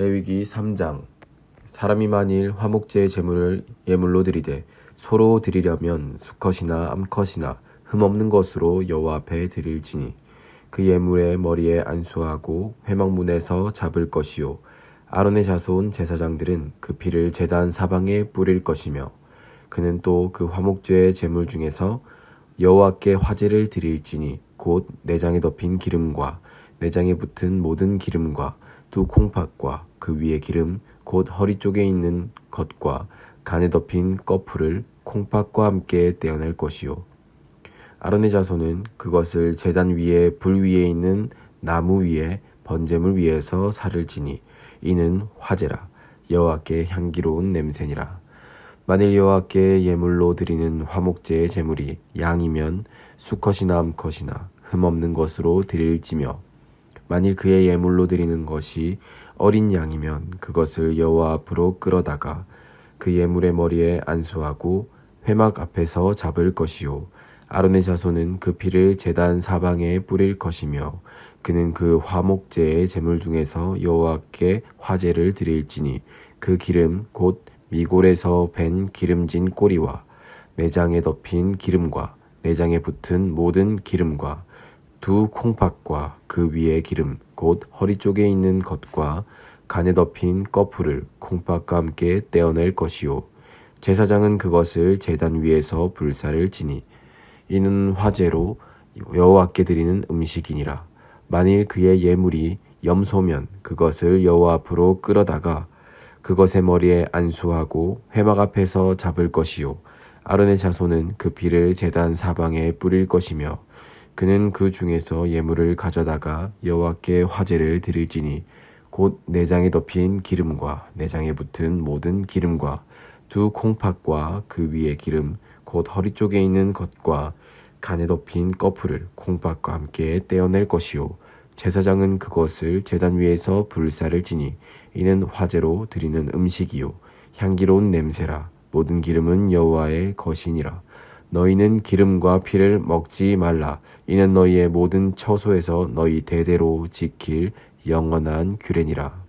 레위기 3장. 사람이 만일 화목제의 제물을 예물로 드리되 소로 드리려면 수컷이나 암컷이나 흠없는 것으로 여호와 앞에 드릴지니 그 예물의 머리에 안수하고 회막문에서 잡을 것이요. 아론의 자손 제사장들은 그 피를 제단 사방에 뿌릴 것이며 그는 또 그 화목제의 제물 중에서 여호와께 화제를 드릴지니 곧 내장에 덮인 기름과 내장에 붙은 모든 기름과 두 콩팥과 그 위에 기름 곧 허리 쪽에 있는 것과 간에 덮인 꺼풀을 콩팥과 함께 떼어낼 것이요. 아론의 자손은 그것을 제단 위에 불 위에 있는 나무 위에 번제물 위에서 살을 지니 이는 화제라. 여호와께 향기로운 냄새니라. 만일 여호와께 예물로 드리는 화목제의 제물이 양이면 수컷이나 암컷이나 흠없는 것으로 드릴지며 만일 그의 예물로 드리는 것이 어린 양이면 그것을 여호와 앞으로 끌어다가 그 예물의 머리에 안수하고 회막 앞에서 잡을 것이요. 아론의 자손은 그 피를 제단 사방에 뿌릴 것이며 그는 그 화목제의 제물 중에서 여호와께 화제를 드릴지니 그 기름 곧 미골에서 밴 기름진 꼬리와 내장에 덮인 기름과 내장에 붙은 모든 기름과 두 콩팥과 그 위에 기름 곧 허리 쪽에 있는 것과 간에 덮인 꺼풀을 콩팥과 함께 떼어낼 것이요. 제사장은 그것을 제단 위에서 불사를 지니 이는 화제로 여호와께 드리는 음식이니라. 만일 그의 예물이 염소면 그것을 여호와 앞으로 끌어다가 그것의 머리에 안수하고 회막 앞에서 잡을 것이요. 아론의 자손은 그 피를 제단 사방에 뿌릴 것이며 그는 그 중에서 예물을 가져다가 여호와께 화제를 드릴지니 곧 내장에 덮인 기름과 내장에 붙은 모든 기름과 두 콩팥과 그 위에 기름 곧 허리 쪽에 있는 것과 간에 덮인 꺼풀을 콩팥과 함께 떼어낼 것이요. 제사장은 그것을 제단 위에서 불사를 지니 이는 화제로 드리는 음식이요. 향기로운 냄새라. 모든 기름은 여호와의 것이니라 너희는 기름과 피를 먹지 말라. 이는 너희의 모든 처소에서 너희 대대로 지킬 영원한 규례니라